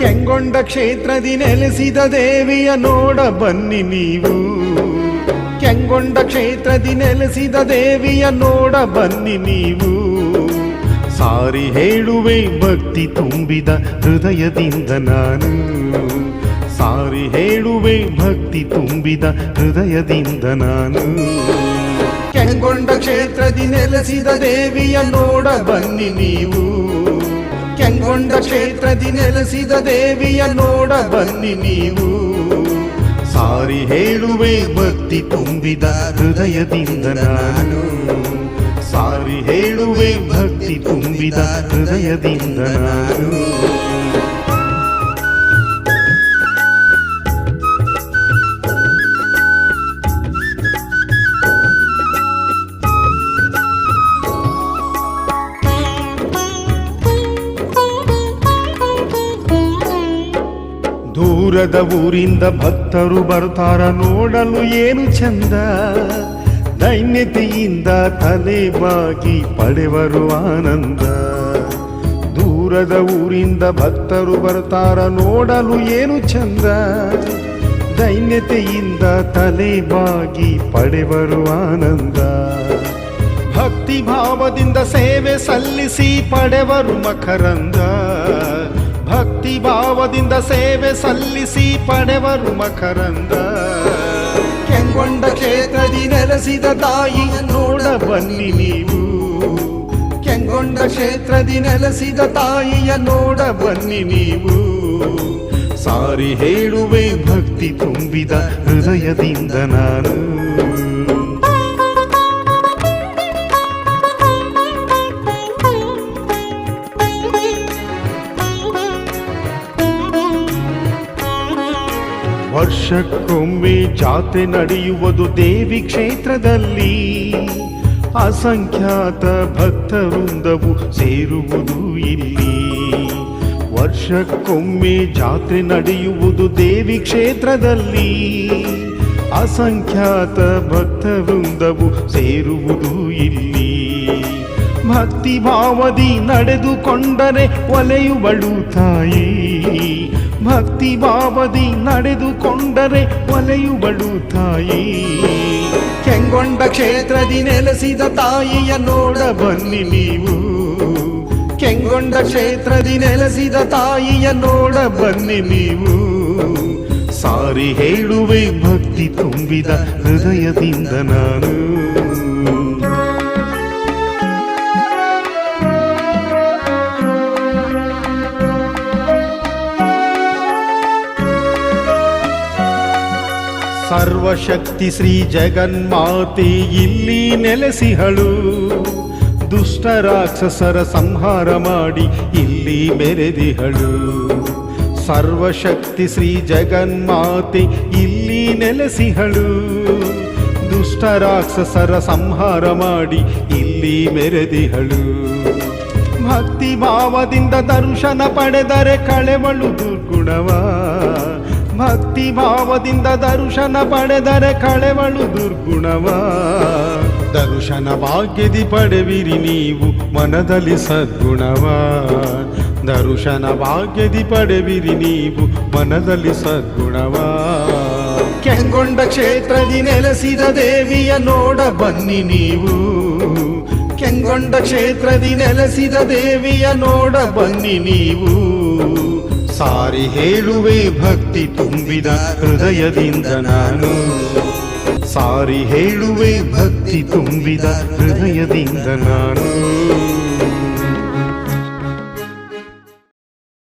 ಕೆಂಗೊಂಡ ಕ್ಷೇತ್ರದಿ ನೆಲೆಸಿದ ದೇವಿಯ ನೋಡ ಬನ್ನಿ ನೀವು. ಕೆಂಗೊಂಡ ಕ್ಷೇತ್ರದಿ ನೆಲೆಸಿದ ದೇವಿಯ ನೋಡ ಬನ್ನಿ ನೀವು. ಸಾರಿ ಹೇಳುವೆ ಭಕ್ತಿ ತುಂಬಿದ ಹೃದಯದಿಂದ ನಾನು. ಸಾರಿ ಹೇಳುವೆ ಭಕ್ತಿ ತುಂಬಿದ ಹೃದಯದಿಂದ ನಾನು. ಕೆಂಗೊಂಡ ಕ್ಷೇತ್ರದಿ ನೆಲೆಸಿದ ದೇವಿಯ ನೋಡ ಬನ್ನಿ ನೀವು. ಕೆಂಗೊಂಡ ಕ್ಷೇತ್ರದಿ ನೆಲೆಸಿದ ದೇವಿಯ ನೋಡ ಬನ್ನಿ ನೀವು. ಸಾರಿ ಹೇಳುವೆ ಭಕ್ತಿ ತುಂಬಿದ ಹೃದಯದಿಂದ ನಾನು. ಸಾರಿ ಹೇಳುವೆ ಭಕ್ತಿ ತುಂಬಿದ ಹೃದಯದಿಂದ ನಾನು. ದೂರದ ಊರಿಂದ ಭಕ್ತರು ಬರ್ತಾರ ನೋಡಲು ಏನು ಚಂದ? ದೈನ್ಯತೆಯಿಂದ ತಲೆ ಬಾಗಿ ಪಡೆವರು ಆನಂದ. ದೂರದ ಊರಿಂದ ಭಕ್ತರು ಬರ್ತಾರ ನೋಡಲು ಏನು ಚಂದ? ದೈನ್ಯತೆಯಿಂದ ತಲೆ ಬಾಗಿ ಪಡೆವರು ಆನಂದ. ಭಕ್ತಿ ಭಾವದಿಂದ ಸೇವೆ ಸಲ್ಲಿಸಿ ಪಡೆವರು ಮಕರಂದ. ಭಕ್ತಿ ಭಾವದಿಂದ ಸೇವೆ ಸಲ್ಲಿಸಿ ಪಡೆವರು ಮಕರಂದ. ಕೆಂಗೊಂಡ ಕ್ಷೇತ್ರದಿ ನೆಲೆಸಿದ ತಾಯಿ ನೋಡ ಬನ್ನಿ ನೀವು. ಕೆಂಗೊಂಡ ಕ್ಷೇತ್ರದಿ ನೆಲೆಸಿದ ತಾಯಿಯ ನೋಡ ಬನ್ನಿ ನೀವು. ಸಾರಿ ಹೇಳುವೆ ಭಕ್ತಿ ತುಂಬಿದ ಹೃದಯದಿಂದ ನಾನು. ವರ್ಷಕ್ಕೊಮ್ಮೆ ಜಾತ್ರೆ ನಡೆಯುವುದು ದೇವಿ ಕ್ಷೇತ್ರದಲ್ಲಿ. ಅಸಂಖ್ಯಾತ ಭಕ್ತವೃಂದವು ಸೇರುವುದು ಇಲ್ಲಿ. ವರ್ಷಕ್ಕೊಮ್ಮೆ ಜಾತ್ರೆ ನಡೆಯುವುದು ದೇವಿ ಕ್ಷೇತ್ರದಲ್ಲಿ. ಅಸಂಖ್ಯಾತ ಭಕ್ತವೃಂದವು ಸೇರುವುದು ಇಲ್ಲಿ. ಭಕ್ತಿ ಭಾವದಿ ನಡೆದುಕೊಂಡರೆ ಒಲೆಯುವಳು ತಾಯಿ. ಭಕ್ತಿ ಭಾವದಿ ನಡೆದುಕೊಂಡರೆ ಒಲೆಯುವಳು ತಾಯಿ ಕೆಂಗೊಂಡ ಕ್ಷೇತ್ರದಿ ನೆಲೆಸಿದ ತಾಯಿಯ ನೋಡ ಬನ್ನಿ ನೀವು. ಕೆಂಗೊಂಡ ಕ್ಷೇತ್ರದಿ ನೆಲೆಸಿದ ತಾಯಿಯ ನೋಡ ಬನ್ನಿ ನೀವು. ಸಾರಿ ಹೇಳುವೆ ಭಕ್ತಿ ತುಂಬಿದ ಹೃದಯದಿಂದ ನಾನು. ಸರ್ವಶಕ್ತಿ ಶ್ರೀ ಜಗನ್ಮಾತೆ ಇಲ್ಲಿ ನೆಲೆಸಿಹಳು ದುಷ್ಟ ರಾಕ್ಷಸರ ಸಂಹಾರ ಮಾಡಿ ಇಲ್ಲಿ ಮೆರೆದಿಹಳು ಸರ್ವಶಕ್ತಿ ಶ್ರೀ ಜಗನ್ಮಾತೆ ಇಲ್ಲಿ ನೆಲೆಸಿಹಳು ದುಷ್ಟ ರಾಕ್ಷಸರ ಸಂಹಾರ ಮಾಡಿ ಇಲ್ಲಿ ಮೆರೆದಿಹಳು ಭಕ್ತಿ ಭಾವದಿಂದ ದರ್ಶನ ಪಡೆದರೆ ಕಳೆವಳು ದುರ್ಗುಣವ. ಭಕ್ತಿ ಭಾವದಿಂದ ದರ್ಶನ ಪಡೆದರೆ ಕಳೆವಳು ದುರ್ಗುಣವ. ದರ್ಶನ ಭಾಗ್ಯದಿ ಪಡೆವಿರಿ ನೀವು ಮನದಲ್ಲಿ ಸದ್ಗುಣವ. ದರ್ಶನ ಭಾಗ್ಯದಿ ಪಡೆವಿರಿ ನೀವು ಮನದಲ್ಲಿ ಸದ್ಗುಣವ. ಕೆಂಗೊಂಡ ಕ್ಷೇತ್ರದಿ ನೆಲೆಸಿದ ದೇವಿಯ ನೋಡ ಬನ್ನಿ ನೀವು. ಕೆಂಗೊಂಡ ಕ್ಷೇತ್ರದಿ ನೆಲೆಸಿದ ದೇವಿಯ ನೋಡ ಬನ್ನಿ ನೀವು. ಸಾರಿ ಹೇಳುವೆ ಭಕ್ತಿ ತುಂಬಿದ ಹೃದಯದಿಂದ ನಾನು. ಸಾರಿ ಹೇಳುವೆ ಭಕ್ತಿ ತುಂಬಿದ ಹೃದಯದಿಂದ ನಾನು.